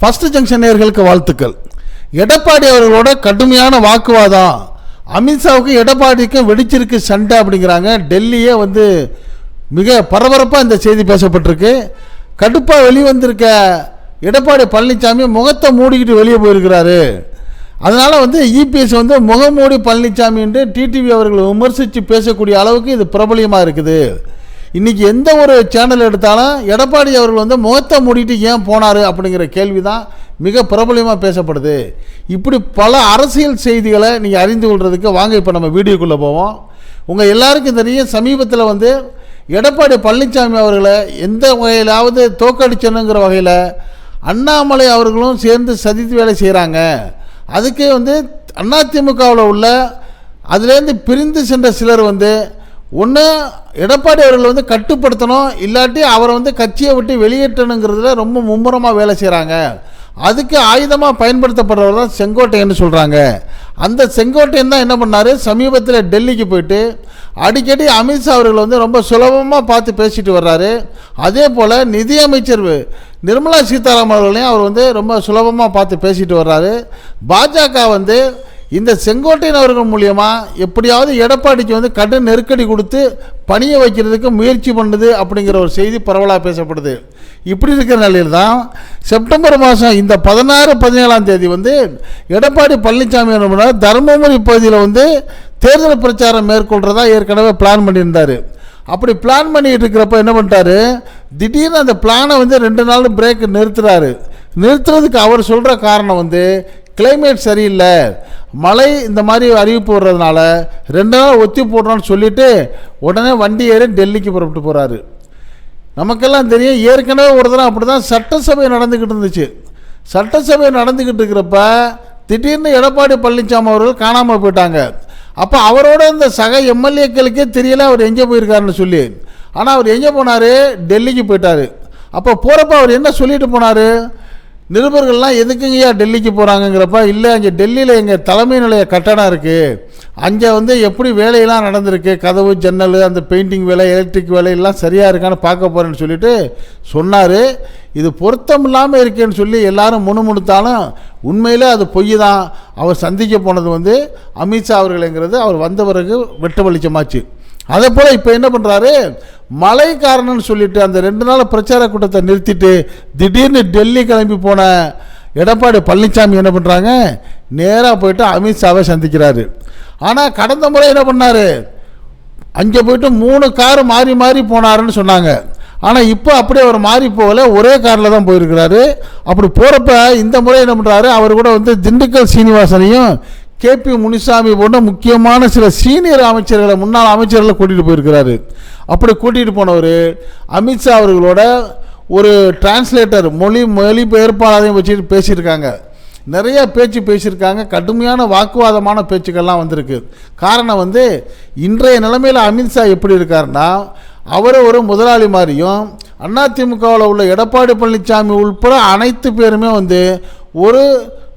First junction நேர்களுக்கு வாழ்த்துக்கள். எடப்பாடி அவர்களோட கடுமையான வாக்குவாதம். அமித்ஷாவுக்கும் எடப்பாடிக்கும் வெடிச்சிருக்கு சண்டை அப்படிங்கிறாங்க. டெல்லியே வந்து மிக பரபரப்பாக இந்த செய்தி பேசப்பட்டிருக்கு. கடுப்பாக வெளிவந்திருக்க எடப்பாடி பழனிசாமி முகத்தை மூடிக்கிட்டு வெளியே போயிருக்கிறாரு. அதனால் வந்து இபிஎஸ் வந்து முகமூடி பழனிசாமி என்று டிடிவி அவர்கள் விமர்சித்து பேசக்கூடிய அளவுக்கு இது பிரபலியமாக இருக்குது. இன்றைக்கி எந்த ஒரு சேனல் எடுத்தாலும் எடப்பாடி அவர்கள் வந்து முகத்தை மூடிட்டு ஏன் போனார் அப்படிங்கிற கேள்வி தான் மிக பிரபலமாக பேசப்படுது. இப்படி பல அரசியல் செய்திகளை நீங்கள் அறிந்து கொள்கிறதுக்கு வாங்க இப்போ நம்ம வீடியோக்குள்ளே போவோம். உங்கள் எல்லாருக்கும் தெரியும் சமீபத்தில் வந்து எடப்பாடி பழனிசாமி அவர்களை எந்த வகையிலாவது தோக்கடிச்சனுங்கிற வகையில் அண்ணாமலை அவர்களும் சேர்ந்து சதித்து வேலை செய்கிறாங்க அதுக்கே வந்து அதிமுகவில் உள்ள அதுலேருந்து பிரிந்து சென்ற சிலர் வந்து ஒன்று எடப்பாடி அவர்கள் வந்து கட்டுப்படுத்தணும் இல்லாட்டி அவரை வந்து கட்சியை விட்டு வெளியேற்றணுங்கிறதுல ரொம்ப மும்முரமாக வேலை செய்கிறாங்க அதுக்கு ஆயுதமாக பயன்படுத்தப்படுறவர் தான் செங்கோட்டையன்னு சொல்கிறாங்க அந்த செங்கோட்டையன் தான் என்ன பண்ணார்? சமீபத்தில் டெல்லிக்கு போயிட்டு அடிக்கடி அமித்ஷா அவர்கள் வந்து ரொம்ப சுலபமாக பார்த்து பேசிட்டு வர்றாரு. அதே போல் நிதியமைச்சர் நிர்மலா சீதாராமன் அவர்களையும் அவர் வந்து ரொம்ப சுலபமாக பார்த்து பேசிட்டு வர்றாரு. பாஜக வந்து இந்த செங்கோட்டையன் அவர்கள் மூலியமாக எப்படியாவது எடப்பாடிக்கு வந்து கடும் நெருக்கடி கொடுத்து பணிய வைக்கிறதுக்கு முயற்சி பண்ணுது அப்படிங்கிற ஒரு செய்தி பரவலாக பேசப்படுது. இப்படி இருக்கிற நிலையில் தான் செப்டம்பர் மாதம் இந்த பதினாறு பதினேழாம் தேதி வந்து எடப்பாடி பழனிசாமி என்ன தருமபுரி பகுதியில் வந்து தேர்தல் பிரச்சாரம் மேற்கொள்கிறதா ஏற்கனவே பிளான் பண்ணியிருந்தார். அப்படி பிளான் பண்ணிட்டு இருக்கிறப்ப என்ன பண்ணிட்டாரு? திடீர்னு அந்த பிளானை வந்து ரெண்டு நாள் பிரேக் நிறுத்துறாரு. நிறுத்துறதுக்கு அவர் சொல்கிற காரணம் வந்து கிளைமேட் சரியில்லை. மழை இந்த மாதிரி அறிவிப்பு வர்றதுனால ரெண்டு நாள் ஒத்தி போடுறோன்னு சொல்லிட்டு உடனே வண்டி ஏறி டெல்லிக்கு புறப்பட்டு போகிறாரு நமக்கெல்லாம் தெரியும் ஏற்கனவே ஒரு தடவை அப்படி தான் சட்டசபை நடந்துக்கிட்டு இருந்துச்சு. சட்டசபை நடந்துக்கிட்டு இருக்கிறப்ப திடீர்னு எடப்பாடி பழனிசாமி அவர்கள் காணாமல் போயிட்டாங்க. அப்போ அவரோட இந்த சக எம்எல்ஏக்களுக்கே தெரியல அவர் எங்கே போயிருக்காருன்னு சொல்லி. ஆனால் அவர் எங்கே போனார்? டெல்லிக்கு போயிட்டார். அப்போ போகிறப்ப அவர் என்ன சொல்லிட்டு போனார்? நிருபர்கள்லாம் எதுக்குங்கய்யா டெல்லிக்கு போகிறாங்கங்கிறப்ப இல்லை அங்கே டெல்லியில் எங்கள் தலைமை நிலைய கட்டடம் இருக்குது அங்கே வந்து எப்படி வேலையெல்லாம் நடந்திருக்கு? கதவு ஜன்னல் அந்த பெயிண்டிங் வேலை எலக்ட்ரிக் வேலை எல்லாம் சரியாக இருக்கான்னு பார்க்க போகிறேன்னு சொல்லிட்டு சொன்னார். இது பொருத்தம் இல்லாமல் இருக்கேன்னு சொல்லி எல்லாரும் முணுமுணுத்தாலும் உண்மையிலே அது பொய் தான் அவர் சந்திக்க போனது வந்து அமித்ஷா அவர்கள்ங்கிறது அவர் வந்த பிறகு வெட்ட வெளிச்சமாச்சு. அதே போல் இப்போ என்ன பண்ணுறாரு மழை காரணம்னு சொல்லிட்டு அந்த ரெண்டு நாள் பிரச்சார கூட்டத்தை நிறுத்திட்டு திடீர்னு டெல்லி கிளம்பி போன எடப்பாடி பழனிசாமி என்ன பண்ணுறாங்க நேராக போயிட்டு அமித்ஷாவை சந்திக்கிறாரு. ஆனால் கடந்த முறை என்ன பண்ணார்? அங்கே போயிட்டு மூணு கார் மாறி மாறி போனாருன்னு சொன்னாங்க. ஆனால் இப்போ அப்படியே அவர் மாறி போகல ஒரே காரில் தான் போயிருக்கிறாரு. அப்படி போகிறப்ப இந்த முறை என்ன பண்ணுறாரு அவர் கூட வந்து திண்டுக்கல் சீனிவாசனையும் கேபி முனிசாமி போன்ற முக்கியமான சில சீனியர் அமைச்சர்களை முன்னாள் அமைச்சர்களை கூட்டிகிட்டு போயிருக்கிறாரு. அப்படி கூட்டிகிட்டு போனவர் அமித்ஷா அவர்களோட ஒரு டிரான்ஸ்லேட்டர் மொழி மொழிபெயர்ப்பாளரையும் வச்சுட்டு பேசியிருக்காங்க. நிறைய பேச்சு பேசியிருக்காங்க. கடுமையான வாக்குவாதமான பேச்சுக்கள்லாம் வந்திருக்கு. காரணம் வந்து இன்றைய நிலைமையில் அமித்ஷா எப்படி இருக்காருன்னா அவர் ஒரு முதலாளி மாதிரியும் அதிமுகவில் உள்ள எடப்பாடி பழனிசாமி உள்பட அனைத்து பேருமே வந்து ஒரு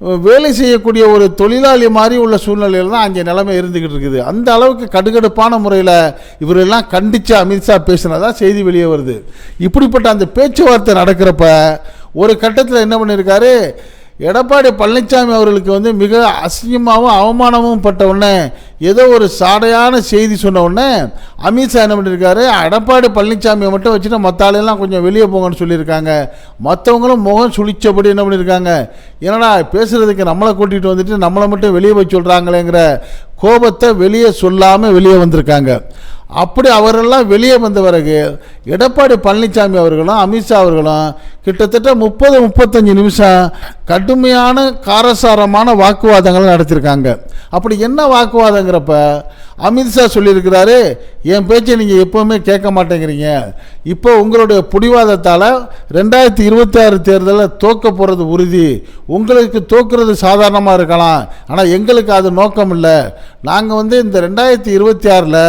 வேலை செய்யக்கூடிய ஒரு தொழிலாளி மாதிரி உள்ள சூழ்நிலையில் தான் அங்கே நிலைமை இருந்துக்கிட்டு இருக்குது. அந்த அளவுக்கு கடுகடுப்பான முறையில் இவரெல்லாம் கண்டித்து அமித்ஷா பேசினதா செய்தி வெளியே வருது. இப்படிப்பட்ட அந்த பேச்சுவார்த்தை நடக்கிறப்ப ஒரு கட்டத்தில் என்ன பண்ணியிருக்காரு எடப்பாடி பழனிசாமி அவர்களுக்கு வந்து மிக அசிங்கமாகவும் அவமானமும் பட்ட உடனே ஏதோ ஒரு சாடையான செய்தி சொன்ன உடனே அமித்ஷா என்ன பண்ணியிருக்காரு எடப்பாடி பழனிசாமியை மட்டும் வச்சுட்டு மற்ற ஆளெல்லாம் கொஞ்சம் வெளியே போங்கன்னு சொல்லியிருக்காங்க. மற்றவங்களும் முகம் சுழிச்சபடி என்ன பண்ணியிருக்காங்க? என்னடா பேசுகிறதுக்கு நம்மளை கூட்டிகிட்டு வந்துட்டு நம்மளை மட்டும் வெளியே போய் சொல்கிறாங்களேங்கிற கோபத்தை வெளியே சொல்லாமல் வெளியே வந்திருக்காங்க. அப்படி அவரெல்லாம் வெளியே வந்த பிறகு எடப்பாடி பழனிசாமி அவர்களும் அமித்ஷா அவர்களும் கிட்டத்தட்ட முப்பது முப்பத்தஞ்சு நிமிஷம் கடுமையான காரசாரமான வாக்குவாதங்களை நடத்தியிருக்காங்க. அப்படி என்ன வாக்குவாதங்கிறப்ப அமித்ஷா சொல்லியிருக்கிறாரு என் பேச்சை நீங்கள் எப்போவுமே கேட்க மாட்டேங்கிறீங்க. இப்போ உங்களுடைய பிடிவாதத்தால் ரெண்டாயிரத்தி இருபத்தி ஆறு தேர்தலில் தோக்க போகிறது உறுதி. உங்களுக்கு தோக்குறது சாதாரணமாக இருக்கலாம். ஆனால் எங்களுக்கு அது நோக்கம் இல்லை நாங்கள் வந்து இந்த ரெண்டாயிரத்தி இருபத்தி ஆறில்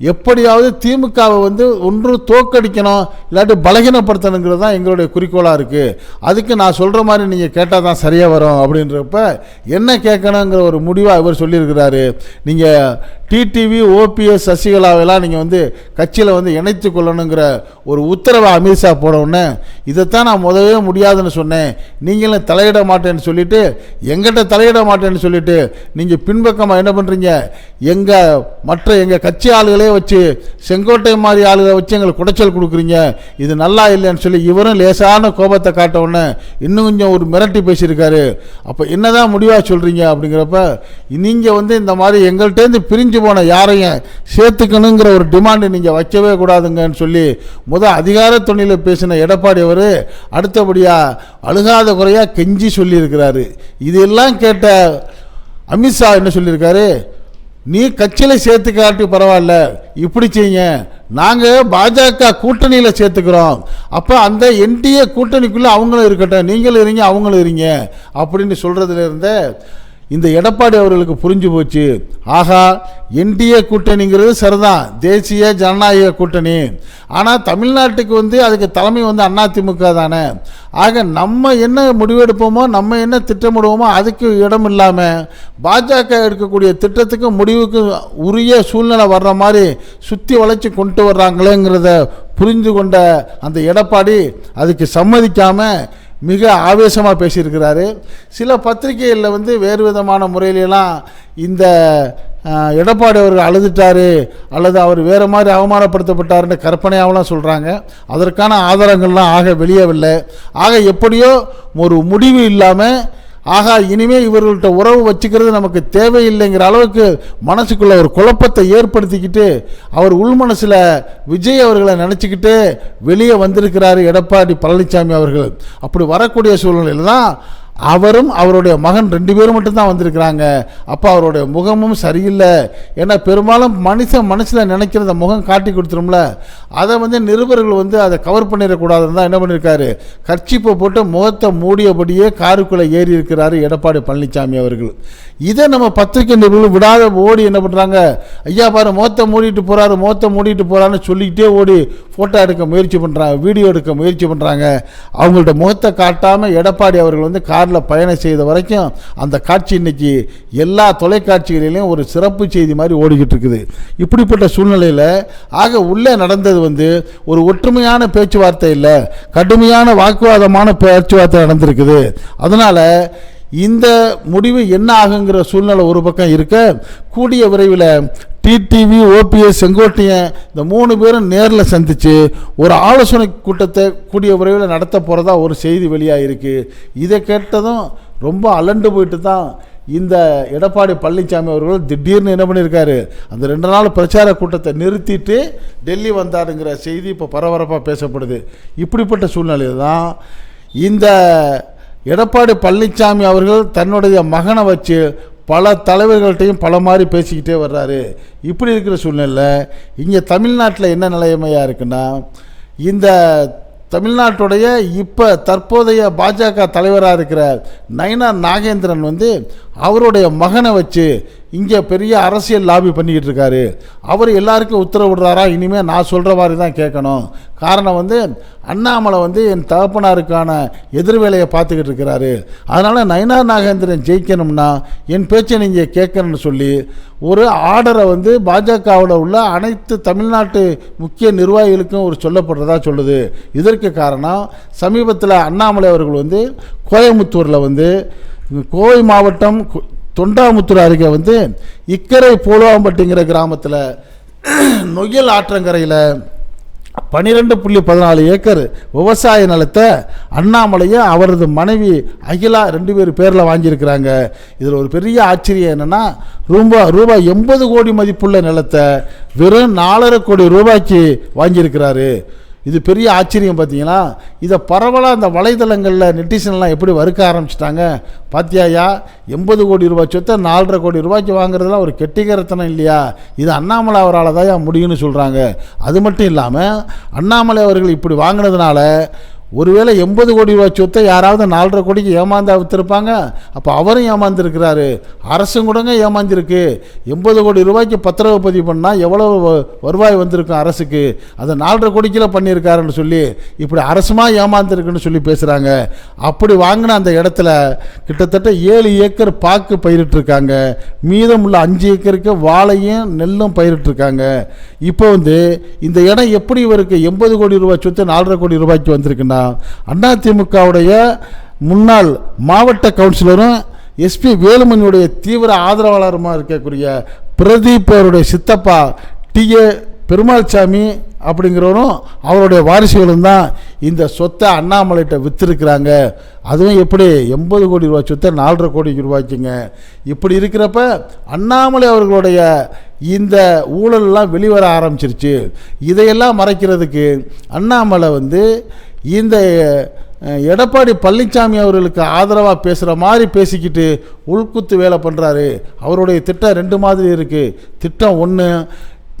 எப்படியாவது திமுகவை வந்து ஒன்று தோக்கடிக்கணும் இல்லாட்டி பலகீனப்படுத்தணுங்கிறது தான் எங்களுடைய குறிக்கோளாக இருக்குது அதுக்கு நான் சொல்கிற மாதிரி நீங்கள் கேட்டால் தான் சரியாக வரும் அப்படின்றப்ப என்ன கேட்கணுங்கிற ஒரு முடிவாக இவர் சொல்லியிருக்கிறாரு. நீங்கள் டிடிவி ஓபிஎஸ் சசிகலாவெல்லாம் நீங்கள் வந்து கட்சியில் வந்து இணைத்து கொள்ளணுங்கிற ஒரு உத்தரவை அமித்ஷா போடவுடனே இதைத்தான் நான் முதவே முடியாதுன்னு சொன்னேன். நீங்களும் தலையிட மாட்டேன்னு சொல்லிவிட்டு எங்கிட்ட தலையிட மாட்டேன்னு சொல்லிவிட்டு நீங்கள் பின்பக்கமாக என்ன பண்ணுறீங்க எங்கள் மற்ற எங்கள் கட்சி ஆளுகளே வச்சு செங்கோட்டை மாதிரி ஆளுகளை வச்சு எங்களுக்கு குடைச்சல் கொடுக்குறீங்க. இது நல்லா இல்லைன்னு சொல்லி இவரும் லேசான கோபத்தை காட்ட இன்னும் கொஞ்சம் ஒரு மிரட்டி பேசியிருக்காரு. அப்போ என்னதான் முடிவாக சொல்கிறீங்க அப்படிங்கிறப்ப நீங்கள் வந்து இந்த மாதிரி எங்கள்கிட்டேருந்து பிரிஞ்சு போன யாரையும் சேர்த்துக்கணுங்கிற ஒரு டிமாண்டு நீங்கள் வைக்கவே கூடாதுங்கன்னு சொல்லி முதல் அதிகார துணையில் பேசின எடப்பாடி அவர் அடுத்தபடியாக அழுகாத குறையாக கெஞ்சி சொல்லியிருக்கிறாரு. இதெல்லாம் கேட்ட அமித்ஷா என்ன சொல்லியிருக்காரு? நீ கட்சியில் சேர்த்து காட்டி பரவாயில்ல. இப்படி செய்யுங்க. நாங்கள் பாஜக கூட்டணியில் சேர்த்துக்கிறோம். அப்போ அந்த என்டிஏ கூட்டணிக்குள்ளே அவங்களும் இருக்கட்டும். நீங்களும் இருங்க அவங்களும் இருங்க. அப்படின்னு சொல்கிறதுலேருந்தே இந்த எடப்பாடி அவர்களுக்கு புரிஞ்சு போச்சு. ஆகா என்டிஏ கூட்டணிங்கிறது சரிதான். தேசிய ஜனநாயக கூட்டணி. ஆனால் தமிழ்நாட்டுக்கு வந்து அதுக்கு தலைமை வந்து அதிமுக தானே. ஆக நம்ம என்ன முடிவெடுப்போமோ நம்ம என்ன திட்டமிடுவோமோ அதுக்கு இடம் இல்லாமல் பாஜக எடுக்கக்கூடிய திட்டத்துக்கு முடிவுக்கு உரிய சூழ்நிலை வர்ற மாதிரி சுற்றி வளைச்சி கொண்டு வர்றாங்களேங்கிறத புரிந்து கொண்ட அந்த எடப்பாடி அதுக்கு சம்மதிக்காமல் மிக ஆவேசமாக பேசியிருக்கிறாரு. சில பத்திரிகைகளில் வந்து வேறு விதமான முறையிலெல்லாம் இந்த எடப்பாடி அவர்கள் அழுதுட்டார் அல்லது அவர் வேறு மாதிரி அவமானப்படுத்தப்பட்டாருன்னு கற்பனையாகலாம் சொல்கிறாங்க அதற்கான ஆதாரங்கள்லாம் ஆக வெளியவில்லை. ஆக எப்படியோ ஒரு முடிவு இல்லாமல் ஆகா இனிமே இவர்கள்ட்ட உறவு வச்சுக்கிறது நமக்கு தேவையில்லைங்கிற அளவுக்கு மனசுக்குள்ள ஒரு குழப்பத்தை ஏற்படுத்திக்கிட்டு அவர் உள்மனசில் விஜய் அவர்களை நினச்சிக்கிட்டு வெளியே வந்திருக்கிறாரு எடப்பாடி பழனிசாமி அவர்கள். அப்படி வரக்கூடிய சூழ்நிலையில் தான் அவரும் அவருடைய மகன் ரெண்டு பேரும் மட்டும்தான் வந்திருக்கிறாங்க. அப்போ அவருடைய முகமும் சரியில்லை. ஏன்னா பெரும்பாலும் மனுஷன் மனசில் நினைக்கிறத முகம் காட்டி கொடுத்துரும்ல. அதை வந்து நிருபர்கள் வந்து அதை கவர் பண்ணிடக்கூடாதுன்னு தான் என்ன பண்ணியிருக்காரு கர்ச்சிப்பை போட்டு முகத்தை மூடியபடியே காருக்குள்ளே ஏறி இருக்கிறாரு எடப்பாடி பழனிசாமி அவர்கள். இதை நம்ம பத்திரிகை நிருபர்கள் விடாத ஓடி என்ன பண்ணுறாங்க ஐயா பாரு முகத்தை மூடிட்டு போகிறாரு முகத்தை மூடிட்டு போகிறான்னு சொல்லிக்கிட்டே ஓடி ஃபோட்டோ எடுக்க முயற்சி பண்ணுறாங்க வீடியோ எடுக்க முயற்சி பண்ணுறாங்க அவங்கள்ட்ட முகத்தை காட்டாமல் எடப்பாடி அவர்கள் வந்து காரில் பயணம் செய்த வரைக்கும் அந்த காட்சி இன்னைக்கு எல்லா தொலைக்காட்சிகளிலையும் ஒரு சிறப்பு செய்தி மாதிரி ஓடிக்கிட்டு இருக்குது. இப்படிப்பட்ட சூழ்நிலையில் ஆக உள்ளே நடந்தது வந்து ஒரு ஒற்றுமையான பேச்சுவார்த்தை இல்லை கடுமையான வாக்குவாதமான பேச்சுவார்த்தை நடந்திருக்குது. அதனால் இந்த முடிவு என்ன ஆகுங்கிற சூழ்நிலை ஒரு பக்கம் இருக்க கூடிய விரைவில் டிடிவி ஓபிஎஸ் செங்கோட்டையன் இந்த மூணு பேரும் நேரில் சந்தித்து ஒரு ஆலோசனை கூட்டத்தை கூடிய விரைவில் நடத்த போகிறதா ஒரு செய்தி வெளியாக இருக்குது இதை கேட்டதும் ரொம்ப அலண்டு போயிட்டு தான் இந்த எடப்பாடி பழனிசாமி அவர்கள் திடீர்னு என்ன பண்ணியிருக்காரு அந்த ரெண்டு நாள் பிரச்சார கூட்டத்தை நிறுத்திட்டு டெல்லி வந்தாருங்கிற செய்தி இப்போ பரபரப்பாக பேசப்படுது. இப்படிப்பட்ட சூழ்நிலையில் தான் இந்த எடப்பாடி பழனிசாமி அவர்கள் தன்னுடைய மகனை வச்சு பல தலைவர்கள்ட்டையும் பல மாதிரி பேசிக்கிட்டே வர்றாரு. இப்படி இருக்கிற சூழ்நிலையில் இங்கே தமிழ்நாட்டில் என்ன நிலைமையாக இருக்குன்னா இந்த தமிழ்நாட்டுடைய இப்போ தற்போதைய பாஜக தலைவராக இருக்கிற நயனா நாகேந்திரன் வந்து அவருடைய மகனை வச்சு இங்கே பெரிய அரசியல் லாபி பண்ணிக்கிட்டு இருக்காரு. அவர் எல்லாருக்கும் உத்தரவிடுறாரா இனிமேல் நான் சொல்கிற மாதிரி தான் கேட்கணும். காரணம் வந்து அண்ணாமலை வந்து என் தகப்பனாருக்கான எதிர்வேலையை பார்த்துக்கிட்டு இருக்கிறாரு. அதனால் நயனார் நாகேந்திரன் ஜெயிக்கணும்னா என் பேச்சை நீங்கள் கேட்கணும்னு சொல்லி ஒரு ஆர்டரை வந்து பாஜகவில் உள்ள அனைத்து தமிழ்நாட்டு முக்கிய நிர்வாகிகளுக்கும் ஒரு சொல்லப்படுறதா சொல்லுது. இதற்கு காரணம் சமீபத்தில் அண்ணாமலை அவர்கள் வந்து கோயம்புத்தூரில் வந்து கோவை மாவட்டம் கு- தொண்டாமுத்தூர் அருகே வந்து இக்கரை போலுவாம்பட்டிங்கிற கிராமத்தில் நொய்யல் ஆற்றங்கரையில் பன்னிரெண்டு புள்ளி பதினாலு ஏக்கர் விவசாய நிலத்தை அண்ணாமலையும் அவரது மனைவி அகிலா ரெண்டு பேர் பேரில் வாங்கியிருக்கிறாங்க. இதில் ஒரு பெரிய ஆச்சரியம் என்னென்னா ரூபா ரூபாய் எண்பது கோடி மதிப்புள்ள நிலத்தை வெறும் நாலரை கோடி ரூபாய்க்கு வாங்கியிருக்கிறாரு. இது பெரிய ஆச்சரியம் பார்த்தீங்களா? இதை பரவலாக அந்த வலைதளங்களில் நெட்டிசன்லாம் எப்படி வறுக்க ஆரம்பிச்சிட்டாங்க? பாத்தியாயா எண்பது கோடி ரூபாய் சொத்தை நாலரை கோடி ரூபாய்க்கு வாங்குறதுலாம் ஒரு கெட்டிகரத்தனம் இல்லையா? இது அண்ணாமலை அவரால் தான் முடியும்னு சொல்கிறாங்க அது மட்டும் இல்லாமல் அண்ணாமலை அவர்கள் இப்படி வாங்கினதுனால ஒருவேளை எண்பது கோடி ரூபாய் சொத்தை யாராவது நாலரை கோடிக்கு ஏமாந்தா விற்றுருப்பாங்க அப்போ அவரும் ஏமாந்துருக்கிறாரு. அரசும் கூடங்க ஏமாந்திருக்கு. எண்பது கோடி ரூபாய்க்கு பத்திரவு பதிவு பண்ணால் எவ்வளோ வ- வருவாய் வந்திருக்கும் அரசுக்கு? அதை நாலரை கோடிக்கில் பண்ணியிருக்காருன்னு சொல்லி இப்படி அரசுமா ஏமாந்துருக்குன்னு சொல்லி பேசுகிறாங்க அப்படி வாங்கின அந்த இடத்துல கிட்டத்தட்ட ஏழு ஏக்கர் பாக்கு பயிரிட்டிருக்காங்க. மீதம் உள்ள அஞ்சு ஏக்கருக்கு வாழையும் நெல்லும் பயிரிட்டிருக்காங்க. இப்போ வந்து இந்த இடம் எப்படி இவருக்கு எண்பது கோடி ரூபாய் சொத்து நாலரை கோடி ரூபாய்க்கு வந்திருக்குன்னா அதிமுகவுடைய முன்னாள் மாவட்ட கவுன்சிலரும் எஸ்பி வேலுமணியுடைய தீவிர ஆதரவாளருமா இருக்கக்கூடிய பிரதீப் அவருடைய சித்தப்பா டிஏ பெருமாள்சாமி அப்படிங்கிறவரும் அவருடைய வாரிசுகளும் தான் இந்த சொத்தை அண்ணாமலைகிட்ட விற்றுருக்குறாங்க அதுவும் எப்படி எண்பது கோடி ரூபாய் சொத்தை நாலரை கோடி ரூபாய்க்குங்க இப்படி இருக்கிறப்ப அண்ணாமலை அவர்களுடைய இந்த ஊழல்லாம் வெளிவர ஆரம்பிச்சிருச்சு. இதையெல்லாம் மறைக்கிறதுக்கு அண்ணாமலை வந்து இந்த எடப்பாடி பழனிசாமி அவர்களுக்கு ஆதரவாக பேசுகிற மாதிரி பேசிக்கிட்டு உள்குத்து வேலை பண்ணுறாரு அவருடைய திட்டம் ரெண்டு மாதிரி இருக்குது திட்டம் ஒன்று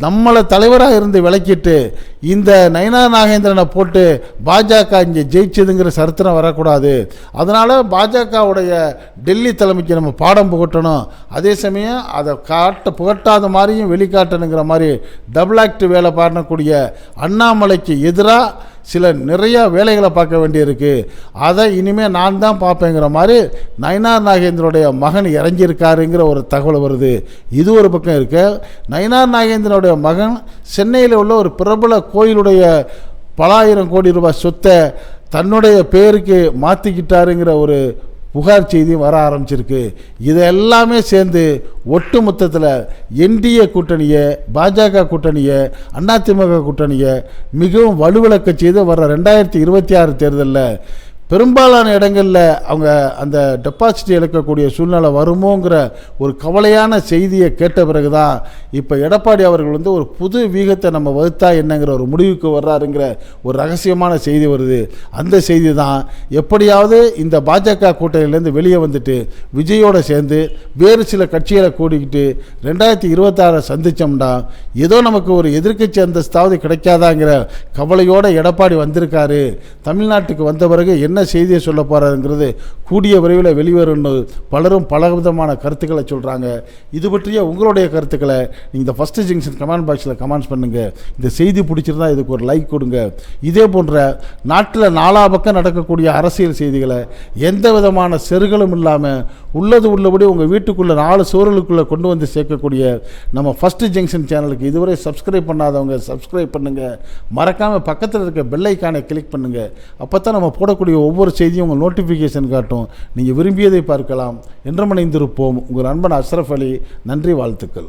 நம்மளை தலைவராக இருந்து விளக்கிட்டு இந்த நயனா நாகேந்திரனை போட்டு பாஜக இங்கே ஜெயிச்சதுங்கிற சரித்திரம் வரக்கூடாது. அதனால் பாஜகவுடைய டெல்லி தலைமைக்கு நம்ம பாடம் புகட்டணும். அதே சமயம் அதை காட்ட புகட்டாத மாதிரியும் வெளிக்காட்டணுங்கிற மாதிரி டபுள் ஆக்ட் வேலை பாடக்கூடிய அண்ணாமலைக்கு எதிராக சில நிறையா வேலைகளை பார்க்க வேண்டியிருக்கு. அதை இனிமேல் நான் தான் பார்ப்பேங்கிற மாதிரி நயனார் நாகேந்திரனுடைய மகன் இறங்கியிருக்காருங்கிற ஒரு தகவல் வருது. இது ஒரு பக்கம் இருக்கு. நயனார் நாகேந்திரனுடைய மகன் சென்னையில் உள்ள ஒரு பிரபல கோயிலுடைய பல ஆயிரம் கோடி ரூபாய் சொத்தை தன்னுடைய பேருக்கு மாற்றிக்கிட்டாருங்கிற ஒரு புகார் செய்தி வர ஆரம்பிச்சிருக்கு. இது எல்லாமே சேர்ந்து ஒட்டு மொத்தத்தில் என்டிஏ கூட்டணியை பாஜக கூட்டணியை அதிமுக கூட்டணியை மிகவும் வலுவிளக்க செய்து வர ரெண்டாயிரத்தி இருபத்தி ஆறு தேர்தலில் பெரும்பாலான இடங்களில் அவங்க அந்த டெபாசிட் இழக்கக்கூடிய சூழ்நிலை வருமோங்கிற ஒரு கவலையான செய்தியை கேட்ட பிறகு தான் இப்போ எடப்பாடி அவர்கள் வந்து ஒரு புது வீகத்தை நம்ம வகுத்தா என்னங்கிற ஒரு முடிவுக்கு வர்றாருங்கிற ஒரு ரகசியமான செய்தி வருது. அந்த செய்தி தான் எப்படியாவது இந்த பாஜக கூட்டணியிலேருந்து வெளியே வந்துட்டு விஜயோட சேர்ந்து வேறு சில கட்சிகளை கூடிக்கிட்டு ரெண்டாயிரத்தி இருபத்தாறை சந்திச்சோம்னா ஏதோ நமக்கு ஒரு எதிர்க்கட்சி அந்தஸ்தாவது கிடைக்காதாங்கிற கவலையோடு எடப்பாடி வந்திருக்காரு. தமிழ்நாட்டுக்கு வந்த பிறகு என்ன என்ன செய்தியை சொல்ல போகிறாருங்கிறது கூடிய விரைவில் வெளிவரும்னு பலரும் பல விதமான கருத்துக்களை சொல்கிறாங்க இது பற்றிய உங்களுடைய கருத்துக்களை நீங்கள் இந்த ஃபஸ்ட்டு ஜங்ஷன் கமெண்ட் பாக்ஸில் கமெண்ட்ஸ் பண்ணுங்கள் இந்த செய்தி பிடிச்சிருந்தா இதுக்கு ஒரு லைக் கொடுங்க. இதே போன்ற நாட்டில் நாலா பக்கம் நடக்கக்கூடிய அரசியல் செய்திகளை எந்த விதமான செருகளும் இல்லாமல் உள்ளது உள்ளபடி உங்கள் வீட்டுக்குள்ளே நாலு சோறுகளுக்குள்ளே கொண்டு வந்து சேர்க்கக்கூடிய நம்ம ஃபஸ்ட்டு ஜங்ஷன் சேனலுக்கு இதுவரை சப்ஸ்கிரைப் பண்ணாதவங்க சப்ஸ்கிரைப் பண்ணுங்கள் மறக்காமல் பக்கத்தில் இருக்க பெல்லைக்கானை கிளிக் பண்ணுங்கள் அப்போ தான் நம்ம போடக்கூடிய ஒவ்வொரு செய்தியும் உங்கள் நோட்டிஃபிகேஷன் காட்டும். நீங்கள் விரும்பியதை பார்க்கலாம். என்றமடைந்திருப்போம் உங்கள் நண்பன் அஷ்ரஃப் அலி. நன்றி வாழ்த்துக்கள்.